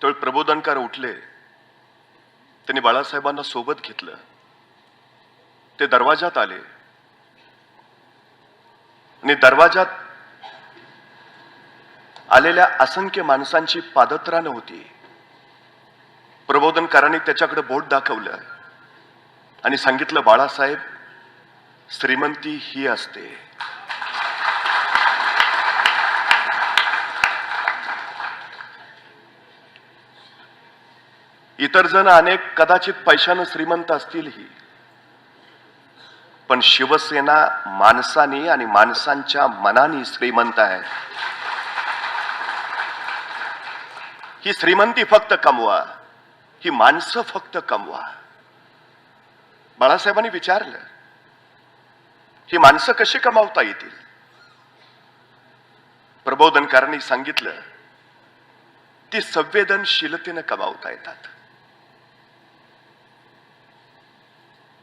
त्यावेळी प्रबोधनकार उठले. त्यांनी बाळासाहेबांना सोबत घेतलं. ते दरवाजात आले. आणि दरवाजात आलेल्या असंख्य माणसांची पादत्रानं होती. प्रबोधनकारांनी त्याच्याकडे बोट दाखवलं. आणि सांगितलं बाळासाहेब श्रीमंती ही असते. इतर जण अनेक कदाचित पैशानं श्रीमंत असतीलही. पण शिवसेना माणसानी आणि माणसांच्या मनाने श्रीमंत आहे ही श्रीमंती फक्त कमवा ही माणसं फक्त कमवा. बाळासाहेबांनी विचारलं ही माणसं कशी कमावता येतील? प्रबोधनकारांनी सांगितलं ती संवेदनशीलतेनं कमावता येतात.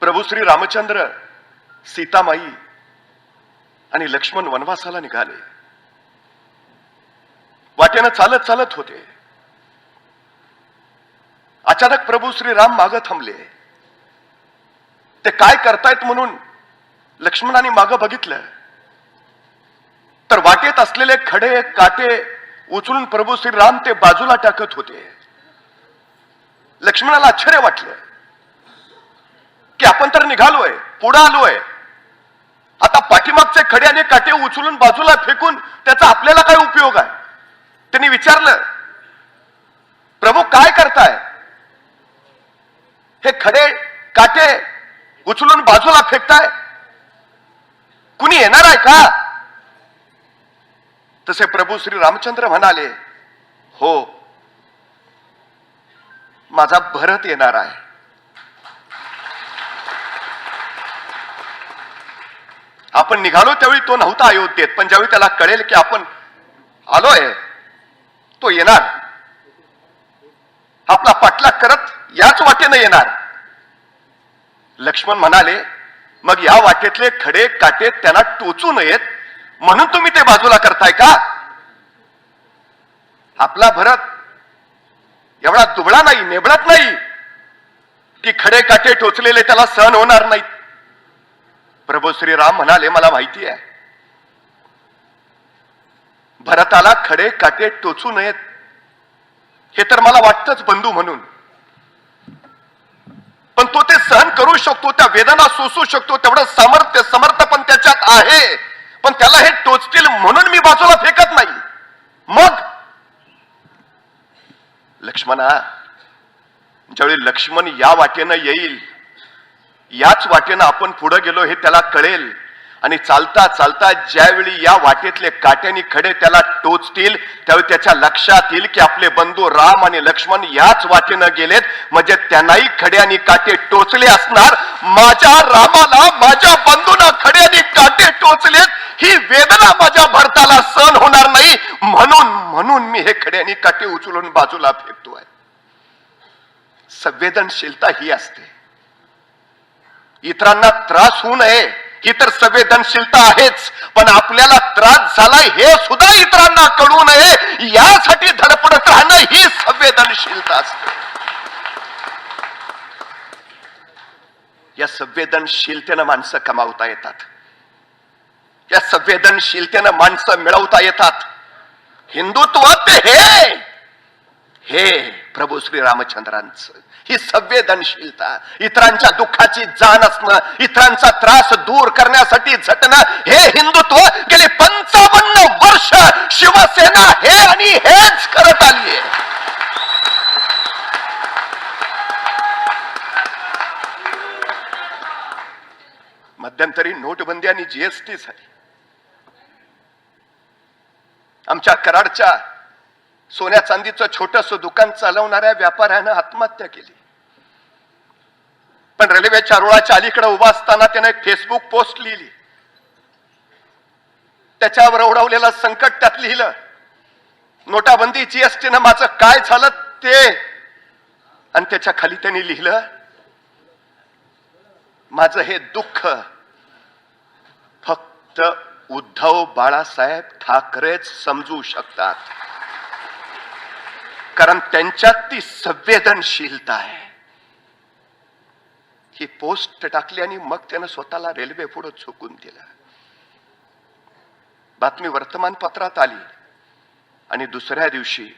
प्रभू श्री रामचंद्र सीतामाई आणि लक्ष्मण वनवासाला निघाले. वाटेनं चालत चालत होते. अचानक प्रभू श्री राम माग थांबले. ते काय करतायत म्हणून लक्ष्मणाने मागं बघितलं. तर वाटेत असलेले खडे काटे उचलून प्रभू श्री राम ते बाजूला टाकत होते. लक्ष्मणाला आश्चर्य वाटलं. की आपण तर निघालोय पुढे आलोय. आता पाठीमागचे खडे आणि काटे उचलून बाजूला फेकून त्याचा आपल्याला काय उपयोग आहे? त्यांनी विचारलं प्रभू काय करताय? हे खडे काटे उचलून बाजूला फेकताय? कुणी येणार आहे का? तसे प्रभू श्री रामचंद्र म्हणाले हो माझा भरत येणार आहे. आपण निघालो त्यावेळी तो नव्हता अयोध्येत पण ज्यावेळी त्याला कळेल की आपण आलोय तो येणार. आपला पाठलाग करत याच वाटेनं येणार. लक्ष्मण म्हणाले मग या वाटेतले खडे काटे त्यांना टोचू नयेत म्हणून तुम्ही ते बाजूला करताय का? आपला भरत एवढा दुबळा नाही नेबळत नाही. की खडे काटे टोचलेले त्याला सहन होणार नाहीत. प्रभू श्रीराम म्हणाले मला माहिती आहे. भरताला खडे काटे टोचू नयेत. हे तर मला वाटतच बंधू म्हणून. पण तो ते सहन करू शकतो त्या वेदना सोसू शकतो तेवढं सामर्थ्य समर्थ पण त्याच्यात आहे. पण त्याला हे टोचतील म्हणून मी बाजूला फेकत नाही. मग? लक्ष्मणा ज्यावेळी लक्ष्मण या वाटेनं येईल याच वाटेनं आपण पुढे गेलो हे त्याला कळेल. आणि चालता चालता ज्यावेळी या वाटेतले काट्यानी खडे त्याला टोचतील त्यावेळी त्याच्या लक्षात येईल की आपले बंधू राम आणि लक्ष्मण याच वाटेनं गेलेत. म्हणजे त्यांनाही खडे आणि काटे टोचले असणार. माझ्या रामाला माझ्या बंधूना खडे आणि काटे टोचलेत. ही वेदना माझ्या भरताला सहन होणार नाही. म्हणून म्हणून मी हे खडे आणि काटे उचलून बाजूला फेकतोय. संवेदनशीलता ही असते. इतरांना त्रास होऊ नये. ही तर संवेदनशीलता आहेच. पण आपल्याला त्रास झाला हे सुद्धा इतरांना कळू नये. यासाठी धडपडत राहणं ही संवेदनशीलता असते. या संवेदनशीलतेनं माणसं कमावता येतात. या संवेदनशीलतेनं माणसं मिळवता येतात. हिंदुत्व ते हे. हे प्रभू श्री रामचंद्रांचं ही संवेदनशीलता इतरांच्या दुःखाची जाण असणं इतरांचा त्रास दूर करण्यासाठी झटणं हे हिंदुत्व गेले पंचावन्न वर्ष शिवसेना हे आणि हेच करत आली आहे मध्यंतरी नोटबंदी आणि जीएसटी झाली. आमच्या कराडच्या सोन्या चांदीचं छोटस दुकान चालवणाऱ्या व्यापाऱ्यानं आत्महत्या केली. पण रेल्वेच्या रुळाच्या अलीकडे उभा असताना त्याने एक फेसबुक पोस्ट लिहिली. त्याच्यावर ओढवलेलं संकट त्यात लिहिलं. नोटाबंदी जीएसटीनं माझं काय झालं ते? आणि त्याच्याखाली त्यांनी लिहिलं माझं हे दुःख फक्त उद्धव बाळासाहेब ठाकरेच समजू शकतात. कारण त्यांच्यात ती संवेदनशीलता आहे. ही पोस्ट टाकली आणि मग त्यानं स्वतःला रेल्वे पुढे झोकून दिला. बातमी वर्तमानपत्रात आली. आणि दुसऱ्या दिवशी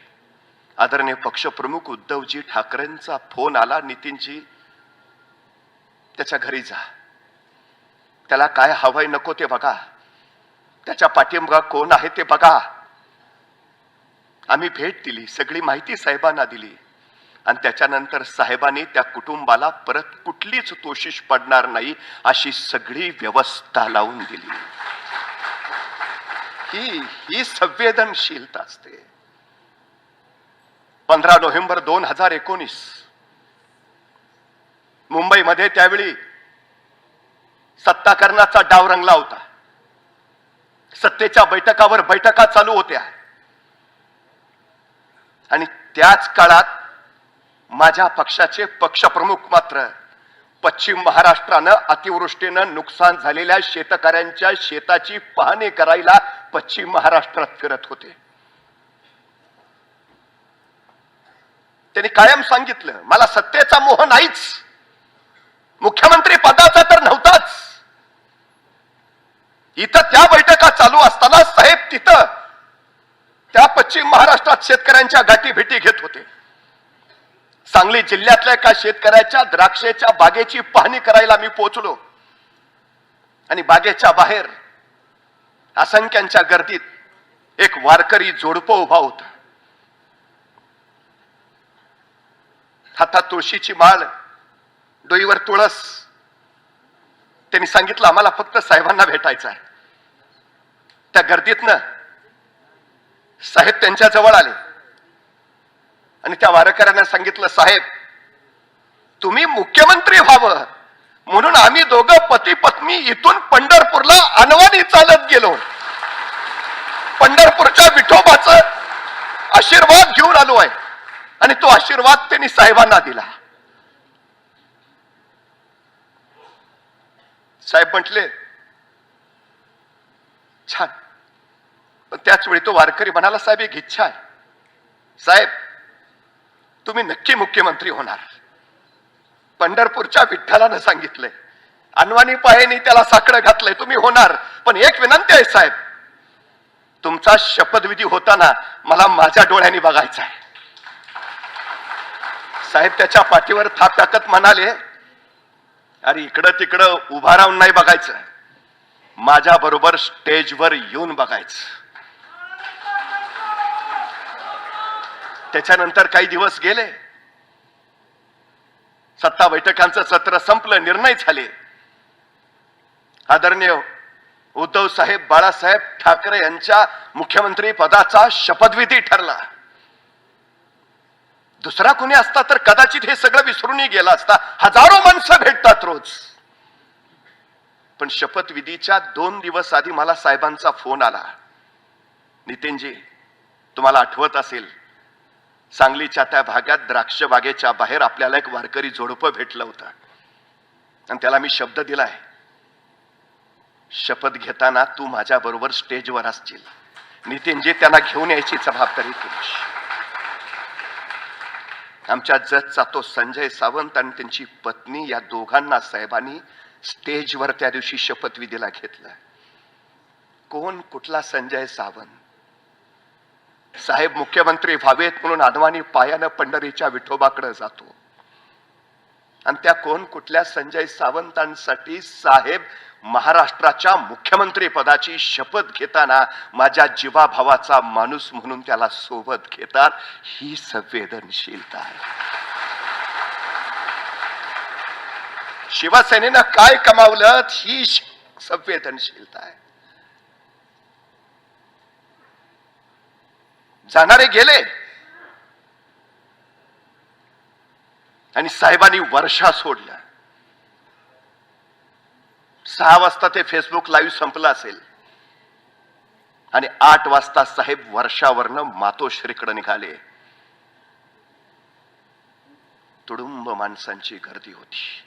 आदरणीय पक्षप्रमुख उद्धवजी ठाकरेंचा फोन आला नितीनजी त्याच्या घरी जा. त्याला काय हवंय नको ते बघा. त्याच्या पाठीमागा कोण आहे ते बघा. आम्ही भेट दिली सगळी माहिती साहेबांना दिली. आणि त्याच्यानंतर साहेबांनी त्या कुटुंबाला परत कुठलीच तोशिश पडणार नाही अशी सगळी व्यवस्था लावून दिली. ही ही संवेदनशीलता असते. पंधरा नोव्हेंबर दोन हजार एकोणीस. मुंबईमध्ये त्यावेळी सत्ताकरणाचा डाव रंगला होता. सत्तेच्या बैठकावर बैठका चालू होत्या. आणि त्याच काळात माझ्या पक्षाचे पक्षप्रमुख मात्र पश्चिम महाराष्ट्रानं अतिवृष्टीनं नुकसान झालेल्या शेतकऱ्यांच्या शेताची पाहणी करायला पश्चिम महाराष्ट्रात फिरत होते. त्यांनी कायम सांगितलं मला सत्तेचा मोह नाहीच. मुख्यमंत्री पदाचा तर नव्हताच. इथं त्या बैठका चालू असताना साहेब तिथं त्या पश्चिम महाराष्ट्रात शेतकऱ्यांच्या गाठी भेटी घेत होते. सांगली जिल्ह्यातल्या एका शेतकऱ्याच्या द्राक्षेच्या बागेची पाहणी करायला मी पोहोचलो आणि बागेच्या बाहेर असंख्यांच्या गर्दीत एक वारकरी जोडपं उभा होता. हातात तुळशीची माळ डोईवर तुळस. त्यांनी सांगितलं आम्हाला फक्त साहेबांना भेटायचं आहे. त्या गर्दीतनं साहेब त्यांच्या जवळ आले. आणि त्या वारकऱ्यांना सांगितलं साहेब तुम्ही मुख्यमंत्री व्हावं. म्हणून आम्ही दोघं पती पत्नी इथून पंढरपूरला अनवाणी चालत गेलो. पंढरपूरच्या विठोबाचं आशीर्वाद घेऊन आलो आहे. आणि तो आशीर्वाद त्यांनी साहेबांना दिला. साहेब म्हटले छान. पण त्याच वेळी तो वारकरी म्हणाला साहेब एक इच्छा आहे. साहेब तुम्ही नक्की मुख्यमंत्री होणार. पंढरपूरच्या विठ्ठलानं सांगितलंय अनवाणी पायेनी त्याला साकडं घातलंय तुम्ही होणार. पण एक विनंती आहे साहेब तुमचा शपथविधी होताना मला माझ्या डोळ्यांनी बघायचा आहे. साहेब त्याच्या पाठीवर थाप टाकत म्हणाले अरे इकडं तिकडं उभा राहून नाही बघायचं. माझ्या बरोबर स्टेजवर येऊन बघायचं. त्याच्यानंतर काही दिवस गेले. सत्ता बैठकांचं सत्र संपलं निर्णय झाले. आदरणीय उद्धव साहेब बाळासाहेब ठाकरे यांच्या मुख्यमंत्री पदाचा शपथविधी ठरला. दुसरा कोणी असता तर कदाचित हे सगळं विसरूनही गेला असता. हजारो माणसं भेटतात रोज. पण शपथविधीच्या दोन दिवस आधी मला साहेबांचा फोन आला. नितीनजी तुम्हाला आठवत असेल सांगलीच्या त्या भागात द्राक्ष बागेच्या बाहेर आपल्याला एक वारकरी जोडपं भेटलं होतं. आणि त्याला मी शब्द दिलाय शपथ घेताना तू माझ्या बरोबर स्टेजवर असशील. नितीनजी त्यांना घेऊन यायची जबाबदारी तुझी आमच्या जजचा तो संजय सावंत आणि त्यांची पत्नी या दोघांना साहेबांनी स्टेजवर त्या दिवशी शपथविधीला घेतलं. कोण? कुठला संजय सावंत? साहेब मुख्यमंत्री व्हावेत म्हणून अडवाणी पायानं पंढरीच्या विठोबाकडे जातो. आणि त्या कोण कुठल्या संजय सावंतांसाठी साहेब महाराष्ट्राच्या मुख्यमंत्री पदाची शपथ घेताना माझ्या जीवाभावाचा माणूस म्हणून त्याला सोबत घेतात ही संवेदनशीलता आहे. शिवसेनेनं काय कमावलं ही संवेदनशीलता आहे. जाणारे गेले. आणि साहेबांनी वर्षा सोडल्या. सहा वाजता ते फेसबुक लाईव्ह संपलं असेल. आणि आठ वाजता साहेब वर्षावरनं मातोश्रीकडे निघाले. तुडुंब माणसांची गर्दी होती.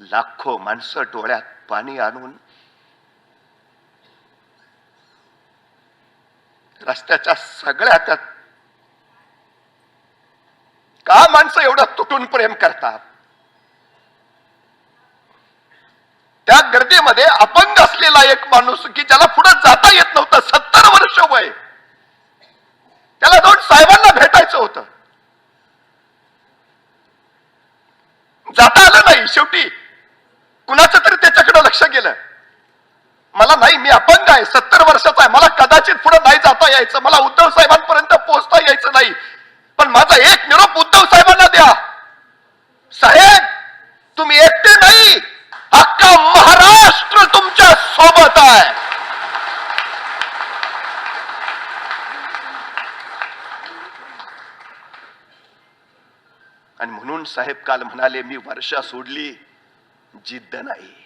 लाखो माणसं डोळ्यात पाणी आणून रस्त्याच्या सगळ्या त्यात का माणसं एवढं तुटून प्रेम करतात? त्या गर्दीमध्ये अपंग असलेला एक माणूस की ज्याला पुढे जाता येत नव्हतं सत्तर वर्ष वय. त्याला दोन साहेबांना भेटायचं होतं. जाता आलं नाही शेवटी. कुणाचं तरी त्याच्याकडे लक्ष गेलं. मला नाही मी अपंग आहे. सत्तर वर्षाचा आहे. मला कदाचित पुढे नाही जाता यायचं. मला उद्धव साहेबांपर्यंत पोहोचता यायचं नाही. पण माझा एक निरोप उद्धव साहेबांना द्या. साहेब तुम्ही एकटे नाही. अख्खा महाराष्ट्र तुमच्यासोबत आहे. आणि म्हणून साहेब काल म्हणाले मी वर्षा सोडली जिद्द नाही.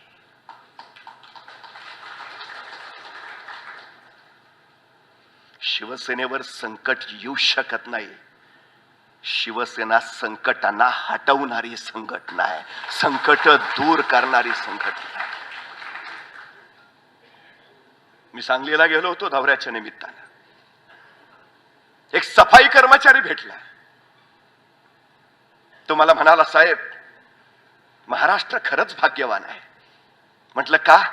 शिवसेनेवर संकट येऊ शकत नाही. शिवसेना संकटांना हटवणारी संघटना आहे. संकट दूर करणारी संघटना आहे. मी सांगलीला गेलो होतो दौऱ्याच्या निमित्तानं. एक सफाई कर्मचारी भेटला. तो मला म्हणाला साहेब महाराष्ट्र खरंच भाग्यवान आहे. म्हटलं का?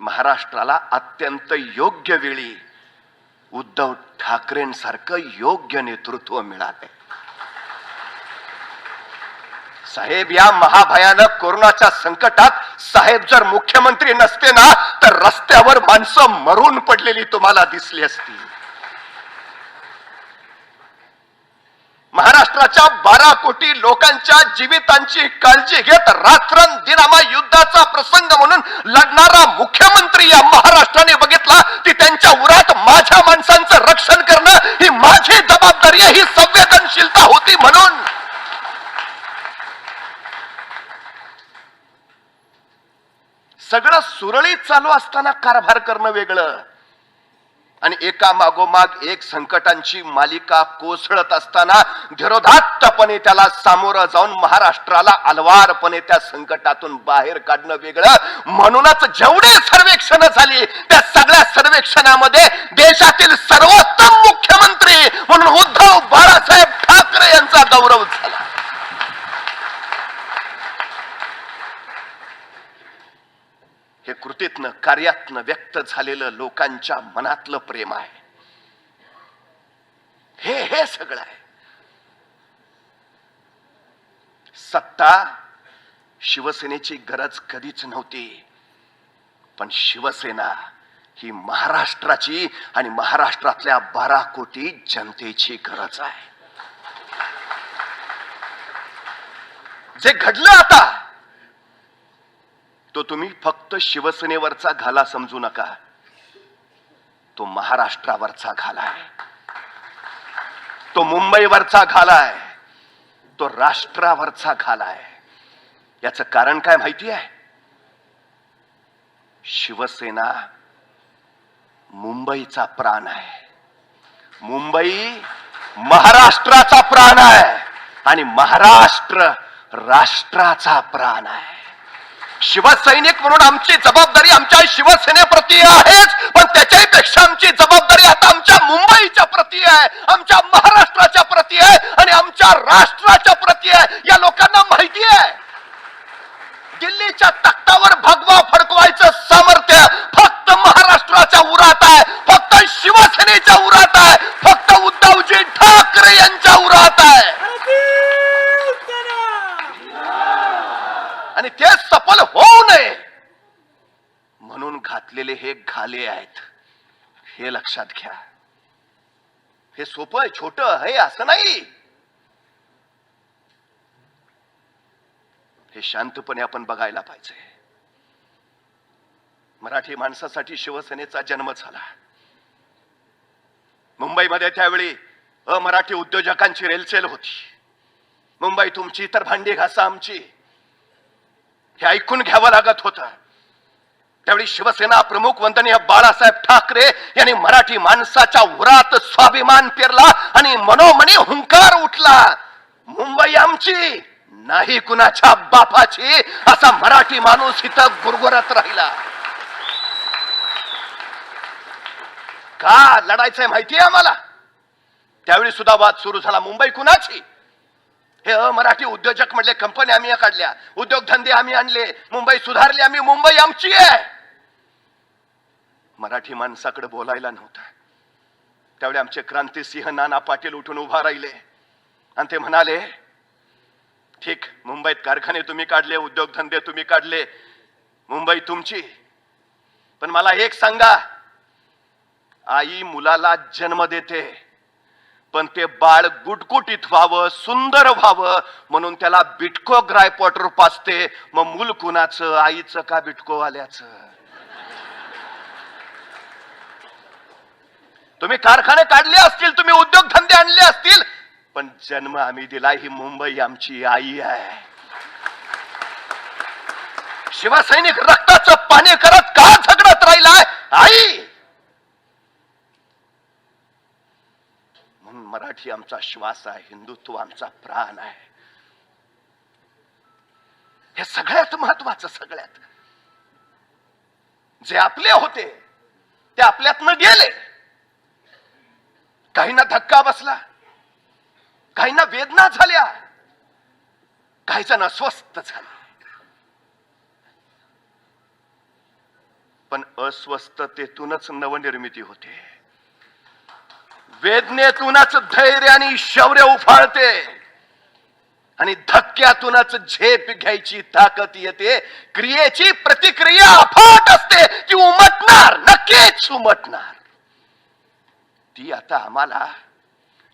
महाराष्ट्राला अत्यंत योग्य वेळी उद्धव ठाकरेंसारखं योग्य नेतृत्व मिळाले. साहेब या महाभयानक कोरोनाच्या संकटात साहेब जर मुख्यमंत्री नसते ना तर रस्त्यावर माणसं मरून पडलेली तुम्हाला दिसली असती. महाराष्ट्राच्या बारा कोटी लोकांच्या जीवितांची काळजी घेत रात्रंदिनामा युद्धाचा प्रसंग म्हणून लढणारा मुख्यमंत्री या महाराष्ट्राने बघितला की त्यांच्या उरात माझ्या माणसांचं रक्षण करणं ही माझी जबाबदारी आहे ही संवेदनशीलता होती म्हणून. सगळं सुरळीत चालू असताना कारभार करणं वेगळं. आणि एका मागोमाग एक संकटांची मालिका कोसळत असताना धीरोधात्तपणे त्याला सामोरं जाऊन महाराष्ट्राला अलवारपणे त्या संकटातून बाहेर काढणं वेगळं. म्हणूनच जेवढे सर्वेक्षण झाली त्या सगळ्या सर्वेक्षणामध्ये देशातील सर्वोत्तम मुख्यमंत्री म्हणून उद्धव बाळासाहेब ठाकरे यांचा गौरव झाला. हे कृतीतनं कार्यातनं व्यक्त झालेलं लोकांच्या मनातलं प्रेम आहे. हे हे सगळं आहे. सत्ता शिवसेनेची गरज कधीच नव्हती. पण शिवसेना ही महाराष्ट्राची आणि महाराष्ट्रातल्या बारा कोटी जनतेची गरज आहे. जे घडलं आता तो तुम्ही फक्त शिवसेनेवरचा घाला समजू नका. तो महाराष्ट्रावरचा घाला आहे. तो मुंबईवरचा घाला आहे. तो राष्ट्रावरचा घाला आहे. याचं कारण काय माहिती आहे? शिवसेना मुंबईचा प्राण आहे. मुंबई महाराष्ट्राचा प्राण आहे. आणि महाराष्ट्र राष्ट्राचा प्राण आहे. शिवसैनिक म्हणून आमची जबाबदारी आमच्या शिवसेनेप्रती आहेच. पण त्याच्याही पेक्षा आमची जबाबदारी आता आमच्या मुंबईच्या प्रती आहे. आमच्या महाराष्ट्राच्या प्रती आहे. आणि आमच्या राष्ट्राच्या प्रती आहे. या लोकांना माहिती आहे. दिल्लीच्या तख्तावर भगवा फडकवायचं सामर्थ्य फक्त महाराष्ट्राच्या उरात आहे. फक्त शिवसेनेच्या उरात आहे. फक्त उद्धवजी ठाकरे यांच्या उरात आहे. आणि ते सफल होऊ नये. म्हणून घातलेले हे घाले आहेत. हे लक्षात घ्या. हे सोपं आहे छोट आहे असं नाही. हे शांतपणे आपण बघायला पाहिजे. मराठी माणसासाठी शिवसेनेचा जन्म झाला. मुंबईमध्ये त्यावेळी अमराठी उद्योजकांची रेलचेल होती. मुंबई तुमची तर भांडी घासा आमची. हे ऐकून घ्यावं लागत होतं. त्यावेळी शिवसेना प्रमुख वंदनीय बाळासाहेब ठाकरे यांनी मराठी माणसाच्या उरात स्वाभिमान पेरला आणि मनोमनी हुंकार उठला. मुंबई आमची नाही कुणाच्या बापाची असा मराठी माणूस इथं गुरगुरत राहिला. का लढायचंय माहितीये आम्हाला? त्यावेळी सुद्धा वाद सुरू झाला. मुंबई कुणाची? हे मराठी उद्योजक म्हणले कंपनी आम्ही काढल्या उद्योगधंदे आम्ही आणले मुंबई सुधारली आम्ही मुंबई आमची आहे. मराठी माणसाकडे बोलायला नव्हतं. त्यावेळी आमचे क्रांतीसिंह नाना पाटील उठून उभा राहिले. आणि ते म्हणाले ठीक मुंबईत कारखाने तुम्ही काढले उद्योगधंदे तुम्ही काढले मुंबई तुमची. पण मला एक सांगा आई मुलाला जन्म देते. पण ते बाळ गुटगुटीत व्हावं सुंदर व्हावं म्हणून त्याला बिटको ग्रायपॉटर पाचते मग मूल कुणाचं? आईचं का बिटको आल्याचं तुम्ही कारखाने काढले असतील तुम्ही उद्योगधंदे आणले असतील पण जन्म आम्ही दिला ही मुंबई आमची आई आहे. शिवसैनिक रक्ताचं पाणी करत का झगडत राहिलाय? आई म्हणून मराठी आमचा श्वास आहे हिंदुत्व आमचा प्राण आहे. हे सगळ्यात महत्वाचं सगळ्यात. जे आपले होते ते आपल्यातनं गेले. काहींना धक्का बसला काहींना वेदना झाल्या काही जण अस्वस्थ झाले. पण अस्वस्थतेतूनच नवनिर्मिती होते. वेदनेतूनच धैर्य आणि शौर्य उफाळते. आणि धक्क्यातूनच झेप घ्यायची ताकद येते. क्रियेची प्रतिक्रिया अफाट असते. ती उमटणार नक्कीच उमटणार. ती आता आम्हाला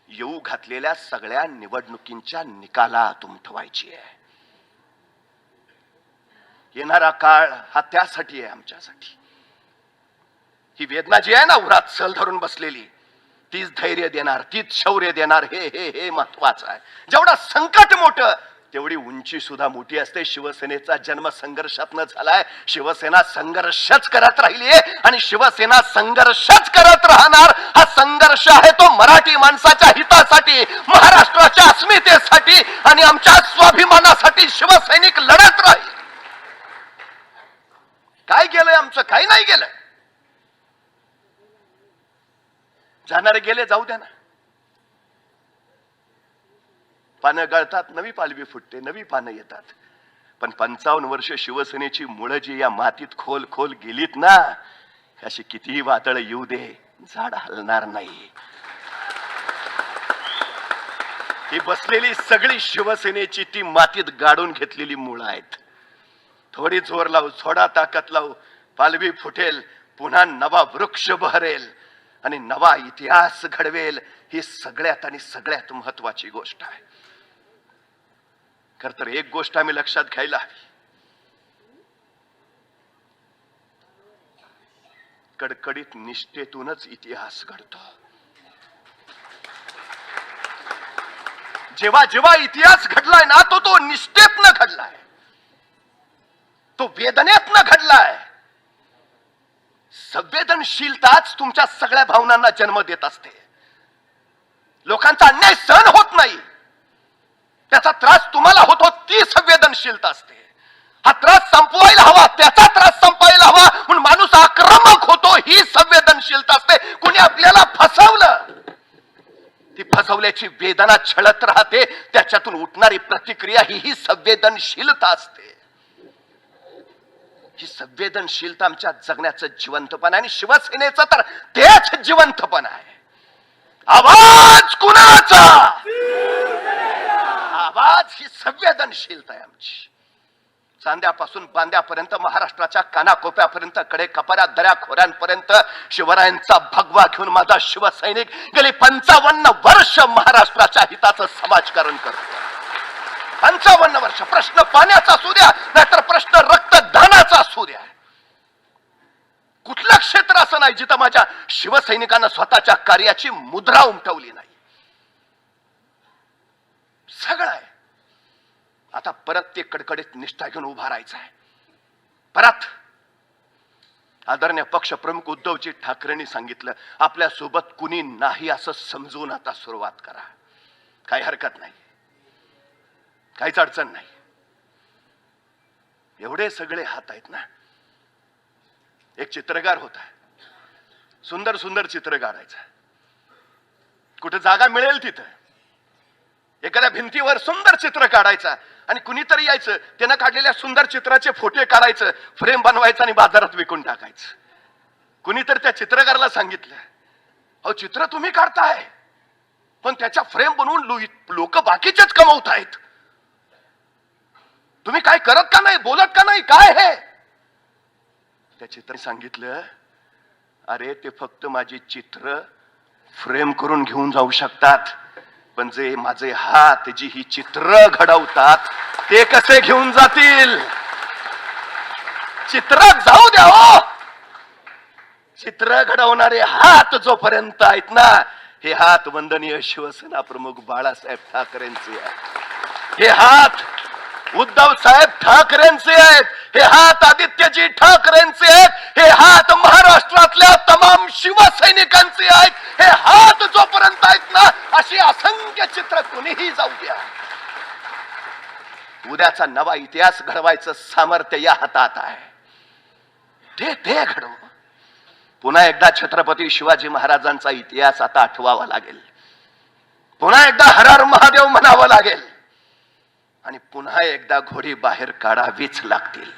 येऊ घातलेल्या सगळ्या निवडणुकींच्या निकालात उमटवायची आहे. येणारा काळ हा त्यासाठी आहे आमच्यासाठी. ही वेदना जी आहे ना उरात सल धरून बसलेली तीच धैर्य देणार तीच शौर्य देणार हे हे हे महत्वाचं आहे. जेवढा संकट मोठं तेवढी उंची सुद्धा मोठी असते. शिवसेनेचा जन्म संघर्षातनं झालाय. शिवसेना संघर्षच करत राहिली आणि शिवसेना संघर्षच करत राहणार. हा संघर्ष आहे तो मराठी माणसाच्या हितासाठी महाराष्ट्राच्या अस्मितेसाठी आणि आमच्या स्वाभिमानासाठी शिवसैनिक लढत राहील. काय गेलंय आमचं? काही नाही गेलं जाणारे गेले जाऊ द्या ना. पानं गळतात नवी पालवी फुटते नवी पानं येतात. पण पंचावन्न वर्ष शिवसेनेची मुळं जी या मातीत खोल खोल गेलीत ना अशी कितीही वादळ येऊ दे झाड हलणार नाही. ही बसलेली सगळी शिवसेनेची ती मातीत गाडून घेतलेली मुळं आहेत. थोडी जोर लावू थोडा ताकद लावू पालवी फुटेल पुन्हा नवा वृक्ष बहरेल. आणि नवा इतिहास घडवेल ही सगळ्यात आणि सगळ्यात महत्वाची गोष्ट आहे. खर तर एक गोष्ट आम्ही लक्षात घ्यायला हवी. कडकडीत निष्ठेतूनच इतिहास घडतो. जेव्हा जेव्हा इतिहास घडलाय ना तो तो निष्ठेतनं घडलाय. तो वेदनेतनं घडलाय. संवेदनशीलताच तुमच्या सगळ्या भावनांना जन्म देत असते. लोकांचा अन्याय सहन होत नाही. त्याचा त्रास तुम्हाला होतो ती संवेदनशीलता असते. हा त्रास संपवायला हवा त्याचा त्रास संपवायला हवा म्हणून माणूस आक्रमक होतो ही संवेदनशीलता असते. कुणी आपल्याला फसवलं ती फसवल्याची वेदना छळत राहते त्याच्यातून उठणारी प्रतिक्रिया ही ही संवेदनशीलता असते. ही संवेदनशीलता आमच्या जगण्याचं जिवंतपण आणि शिवसेनेचं तर तेच जिवंतपण आहे. आवाज कुणाचा? आवाज ही संवेदनशीलता आहे आमची. चांद्यापासून बांद्यापर्यंत महाराष्ट्राच्या कानाकोप्यापर्यंत कडे कपाऱ्या दऱ्या खोऱ्यांपर्यंत शिवरायांचा भगवा घेऊन माझा शिवसैनिक गेली पंचावन्न वर्ष महाराष्ट्राच्या हिताचं समाजकारण करतो पंचावन्न वर्ष. प्रश्न पाण्याचा असू द्या नाहीतर प्रश्न रक्तदानाचा असू द्या. कुठलं क्षेत्र असं नाही जिथं माझ्या शिवसैनिकांना स्वतःच्या कार्याची मुद्रा उमटवली नाही? सगळं आहे. आता परत ते कडकडीत निष्ठा घेऊन उभा राहायचं आहे. परत आदरणीय पक्ष प्रमुख उद्धवजी ठाकरेंनी सांगितलं आपल्यासोबत कुणी नाही असं समजून आता सुरुवात करा. काही हरकत नाही. काहीच अडचण नाही. एवढे सगळे हात आहेत ना. एक चित्रकार होता सुंदर सुंदर चित्र काढायचा कुठे जागा मिळेल तिथं. एखाद्या भिंतीवर सुंदर चित्र काढायचा आणि कुणीतरी यायचं त्यानं काढलेल्या सुंदर चित्राचे फोटो काढायचं फ्रेम बनवायचं आणि बाजारात विकून टाकायचं. कुणीतरी त्या चित्रकाराला सांगितलं अहो चित्र तुम्ही काढताय पण त्याच्या फ्रेम बनवून लोक बाकीचेच कमवत आहेत तुम्ही काय करत का नाही बोलत का नाही काय हे? त्या चित्र सांगितलं अरे ते फक्त माझी चित्र फ्रेम करून घेऊन जाऊ शकतात पण जे माझे हात जी ही चित्र घडवतात ते कसे घेऊन जातील? चित्र जाऊ द्या हो! चित्र घडवणारे हात जोपर्यंत आहेत ना हे हात वंदनीय शिवसेना प्रमुख बाळासाहेब ठाकरेंचे आहेत. हे हात उद्धव साहेब ठाकरेंचे आहेत. हे हात आदित्यजी ठाकरेंचे आहेत. हे हात महाराष्ट्रातल्या तमाम शिवसैनिकांचे आहेत. हे हात जोपर्यंत आहेत ना अशी असंख्य चित्र कुणीही जाऊ द्या. उद्याचा नवा इतिहास घडवायचं सामर्थ्य या हातात आहे. ते ते घडव. पुन्हा एकदा छत्रपती शिवाजी महाराजांचा इतिहास आता आठवावा लागेल. पुन्हा एकदा हरार महादेव म्हणावं लागेल. आणि पुन्हा एकदा घोडी बाहेर काढावीच लागतील.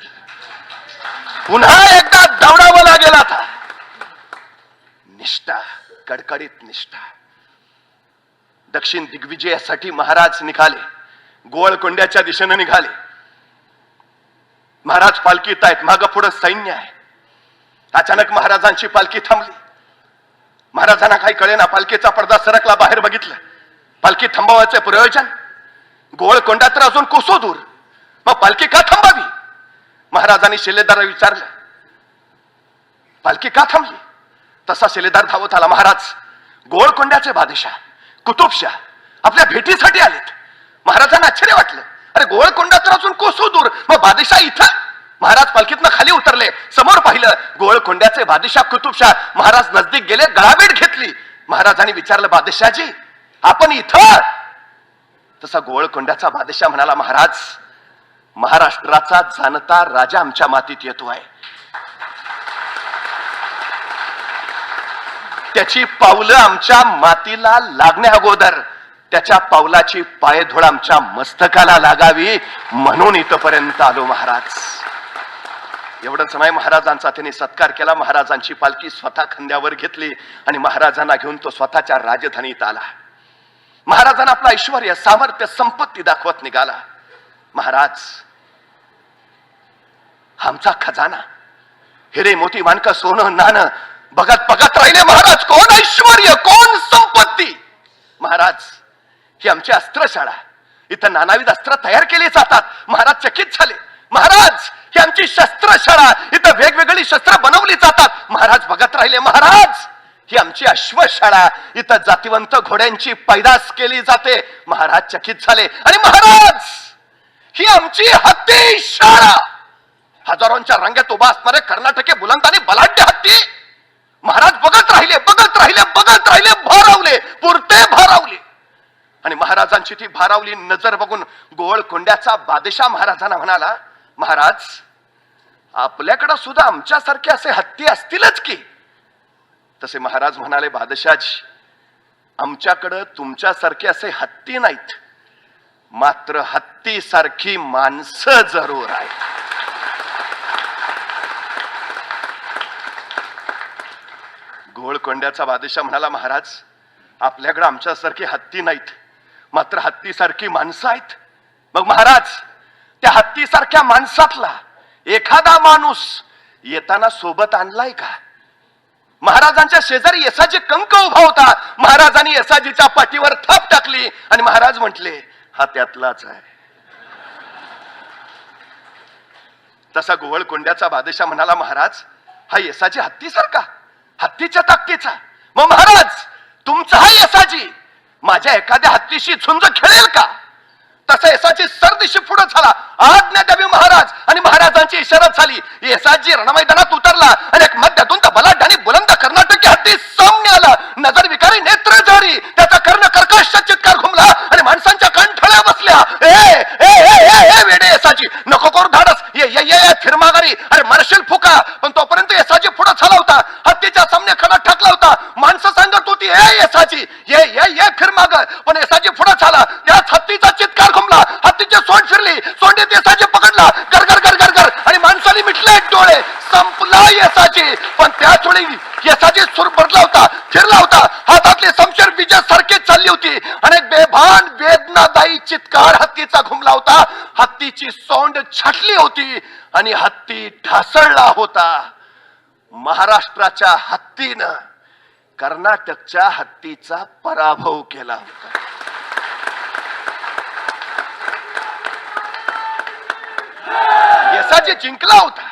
पुन्हा एकदा दौडावं लागेल आता. निष्ठा कडकडीत निष्ठा. दक्षिण दिग्विजयासाठी महाराज निघाले. गोवळकोंड्याच्या दिशेने निघाले. महाराज पालखीत आहेत माग पुढं सैन्य आहे. अचानक महाराजांची पालखी थांबली. महाराजांना काही कळेना पालखीचा पडदा सरकला बाहेर बघितलं. पालखी थांबवायचं प्रयोजन. गोळकोंडा तर अजून कोसो दूर. मग पालखी का थांबावी? महाराजांनी शिलेदार विचारलं. पालखी का थांबली? तसा शिलेदार धावत आला महाराज गोळकोंड्याचे बादशाह कुतुबशाह आपल्या भेटीसाठी आलेत. महाराजांना आश्चर्य वाटलं. अरे गोळकोंडा तर अजून कोसो दूर. मग बादशाह इथं? महाराज पालखीतनं खाली उतरले. समोर पाहिलं गोळकोंड्याचे बादशाह कुतुबशाह महाराज नजदीक गेले गळाभेट घेतली. महाराजांनी विचारलं बादशाहजी आपण इथं तसा गोळकोंड्याचा बादशाह म्हणाला महाराज महाराष्ट्राचा जाणता राजा आमच्या मातीत येतो आहे. त्याची पावलं आमच्या मातीला लागण्या अगोदर त्याच्या पावलाची पायधोळ आमच्या मस्तकाला लागावी म्हणून इथपर्यंत आलो महाराज. एवढंच नाही महाराजांचा त्यांनी सत्कार केला. महाराजांची पालखी स्वतः खांद्यावर घेतली आणि महाराजांना घेऊन तो स्वतःच्या राजधानीत आला. महाराजांना आपला ऐश्वर सामर्थ्य संपत्ती दाखवत निघाला. महाराज आमचा खजाना. हिरे मोती मानक सोनं नाणं बघत बघत राहिले महाराज. कोण ऐश्वर कोण संपत्ती? महाराज ही आमची अस्त्रशाळा. इथं नानाविध अस्त्र तयार केली जातात. महाराज चकित झाले? महाराज ही आमची शस्त्रशाळा. इथं वेगवेगळी शस्त्र बनवली जातात. महाराज बघत राहिले महाराज! ही आमची अश्वशाळा. इथं जातिवंत घोड्यांची पैदास केली जाते. महाराज चकित झाले. आणि महाराज ही आमची हत्ती शाळा. हजारोंच्या रंगात उभा असणारे कर्नाटके बुलंदाने बलाढ्य हत्ती. महाराज बघत राहिले बघत राहिले बघत राहिले भारावले पुरते भारावले. आणि महाराजांची ती भारावली नजर बघून गोळकोंड्याचा बादशाह महाराजांना म्हणाला महाराज आपल्याकडं सुद्धा आमच्यासारखे असे हत्ती असतीलच की. तसे महाराज म्हणाले बादशाजी आमच्याकडं तुमच्यासारखे असे हत्ती नाहीत. मात्र हत्ती सारखी माणसं जरूर आहेत. गोळकोंड्याचा बादशाह म्हणाला महाराज आपल्याकडे आमच्यासारखी हत्ती नाहीत. मात्र हत्तीसारखी माणसं आहेत. मग महाराज त्या हत्तीसारख्या माणसातला एखादा माणूस येताना सोबत आणलाय का? महाराजांच्या शेजारी यसाजी कंक उभा होता महाराजांनी यसाजीच्या पाठीवर थाप टाकली आणि महाराज म्हटले हा त्यातलाच आहे. तसा गोवळकोंड्याचा बादशाह म्हणाला महाराज हा यसाजी हत्तीसारखा हत्तीच्या ताकदीचा. मग महाराज तुमचा हा यसाजी माझ्या एखाद्या हत्तीशी झुंज खेळेल का? तसा येसाची सरदिशी पुढे झाला. आज्ञा द्यावी महाराज. आणि महाराजांची इशारत झाली. येसाजी रणमैदानात उतरला. आणि एक मध्यातून त्या बलाढ्य आणि बुलंद कर्नाटकी हत्ती सामने आला. नजर विकारी नेत्र जारी. त्याचा कर्ण कर्कश चित्कार घुमला. आणि माणसांच्या कंठळ्या बसल्या. ए ए ए वेडे येसाजी नको करू धाडस. ये ये ये फिरमागारी अरे मरशील फुका. पण तोपर्यंत येसाजी पुढे झाला होता. हत्तीच्या सामने खडा ठाकला होता. माणसं सांगत होती हे येसाची ये ये ये फिरमागर पण येसाजी पुढे झाला. त्याच हत्तीचा चित्कार थांबला हत्तीचे सोंड फिरली सोंडे येसाची पकडला गर गर गर गर गर आणि माणसाने मिटले एक डोळे. संपला येसाचे. पण त्याच वेळी येसाचे सूर बदला होता फिरला होता. हातातले समशेर विजय सारखे चालली होती. आणि बेभान वेदनादायी चित्कार हत्तीचा घुमला होता. हत्तीची सोंड छाटली होती आणि हत्ती ढासळला होता. महाराष्ट्राच्या हत्तीनं कर्नाटकच्या हत्तीचा पराभव केला होता. येसाजी जिंकला होता.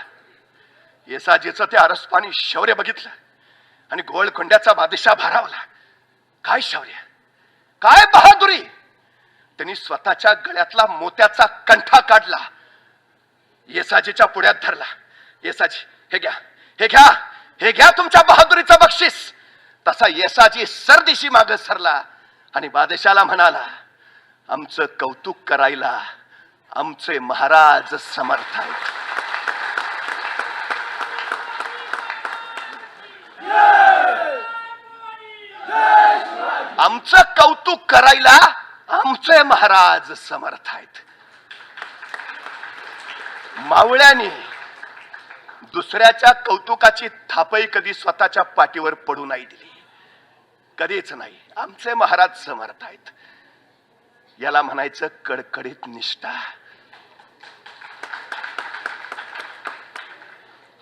येसाजीचं ते अरसपाणी शौर्य बघितलं आणि गोळखोंड्याचा बादशाह भारावला. काय शौर्य? काय बहादुरी? त्यांनी स्वतःच्या गळ्यातला मोत्याचा कंठा काढला. येसाजीच्या पुढ्यात धरला. येसाजी हे घ्या हे घ्या हे घ्या तुमच्या बहादुरीचं बक्षीस. तसा येसाजी सरदिशी माग सरला आणि बादशाला म्हणाला आमचं कौतुक करायला आमचे महाराज समर्थ आहेत. आमचं कौतुक करायला आमचे महाराज समर्थ आहेत. मावळ्याने दुसऱ्याच्या कौतुकाची थापही कधी स्वतःच्या पाठीवर पडू नाही दिली. कधीच नाही. आमचे महाराज समर्थ आहेत. याला म्हणायचं कडकडीत निष्ठा.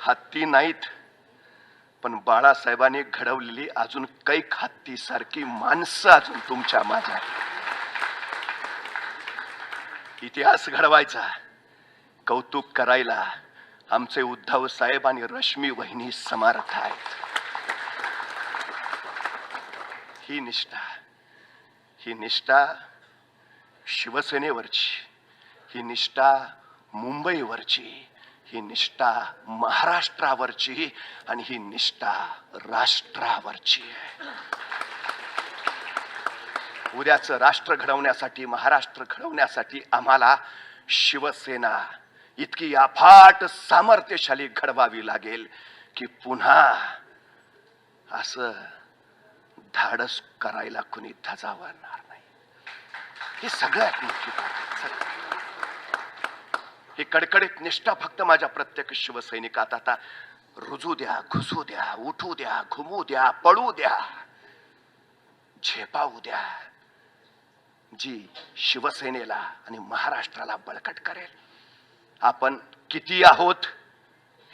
हत्ती नाहीत. पण बाळासाहेबांनी घडवलेली अजून कैक हत्ती सारखी माणसं अजून तुमच्या माझ्या. इतिहास घडवायचा. कौतुक करायला आमचे उद्धव साहेब आणि रश्मी वहिनी समर्थ आहेत. ही निष्ठा ही निष्ठा शिवसेनेवरची ही निष्ठा मुंबईवरची. ही निष्ठा महाराष्ट्रावरची आणि ही निष्ठा राष्ट्रावरची आहे उद्याचं राष्ट्र घडवण्यासाठी महाराष्ट्र घडवण्यासाठी आम्हाला शिवसेना इतकी अफाट सामर्थ्यशाली घडवावी लागेल की पुन्हा असं धाडस करायला कुणी धजावणार नाही हे सगळ्यात मोठी सगळ्यात. ही कडकडीत निष्ठा फक्त माझ्या प्रत्येक शिवसैनिकात आता. रुजू द्या घुसू द्या उठू द्या घुमू द्या पळू द्या. झेपावू द्या. जी शिवसेनेला आणि महाराष्ट्राला बळकट करेल. आपण किती आहोत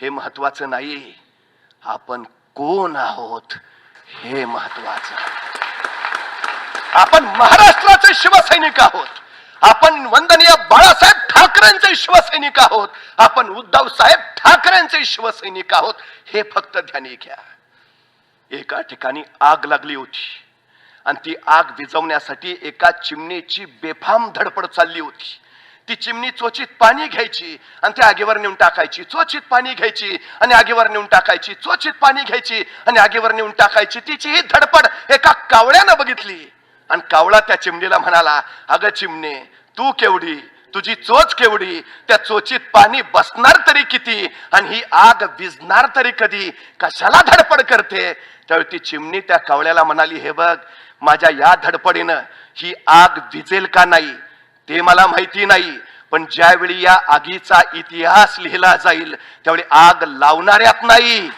हे महत्वाचं नाही आपण कोण आहोत हे महत्वाचं. आपण महाराष्ट्राचे शिवसैनिक आहोत. आपण वंदनीय बाळासाहेब ठाकरेंचे शिवसैनिक आहोत. आपण उद्धव साहेब ठाकरेंचे शिवसैनिक आहोत. हे फक्त ध्यानी घ्या. एका ठिकाणी आग लागली होती. आणि ती आग विझवण्यासाठी एका चिमणीची बेफाम धडपड चालली होती. ती चिमणी चोचीत पाणी घ्यायची आणि त्या आगीवर नेऊन टाकायची. चोचीत पाणी घ्यायची आणि आगीवर नेऊन टाकायची. चोचीत पाणी घ्यायची आणि आगीवर नेऊन टाकायची. तिची ही धडपड एका कावळ्यानं बघितली. आणि कावळा त्या चिमणीला म्हणाला अगं चिमणे तू केवढी तुझी चोच केवढी? त्या चोचीत पाणी बसणार तरी किती? आणि ही आग विजणार तरी कधी? कशाला धडपड करते? त्यावेळी ती चिमणी त्या कावळ्याला म्हणाली हे बघ माझ्या या धडपडीनं ही आग विजेल का नाही? ते मला माहिती नाही पण ज्यावेळी या आगीचा इतिहास लिहिला जाईल त्यावेळी आग लावणाऱ्यात नाही.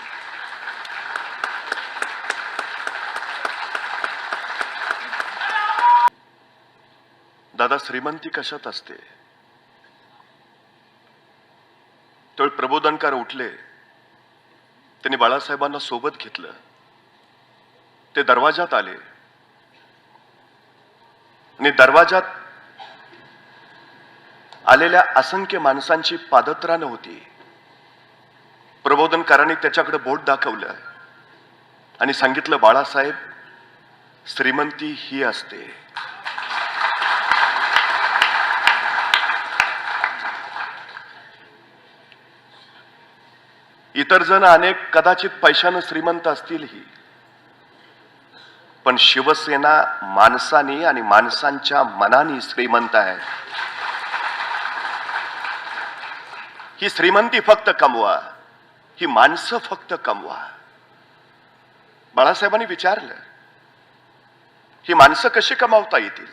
दादा श्रीमंती कशात असते? त्यावेळी प्रबोधनकार उठले. त्यांनी बाळासाहेबांना सोबत घेतलं. ते दरवाजात आले. आणि दरवाजात आलेल्या असंख्य माणसांची पादत्रानं होती. प्रबोधनकारांनी त्याच्याकडे बोट दाखवलं आणि सांगितलं बाळासाहेब श्रीमंती ही असते. इतर जण अनेक कदाचित पैशानं श्रीमंत असतीलही पण शिवसेना माणसाने आणि माणसांच्या मनानी श्रीमंत आहे. ही श्रीमंती फक्त कमवा ही माणसं फक्त कमवा. बाळासाहेबांनी विचारलं ही माणसं कशी कमावता येतील?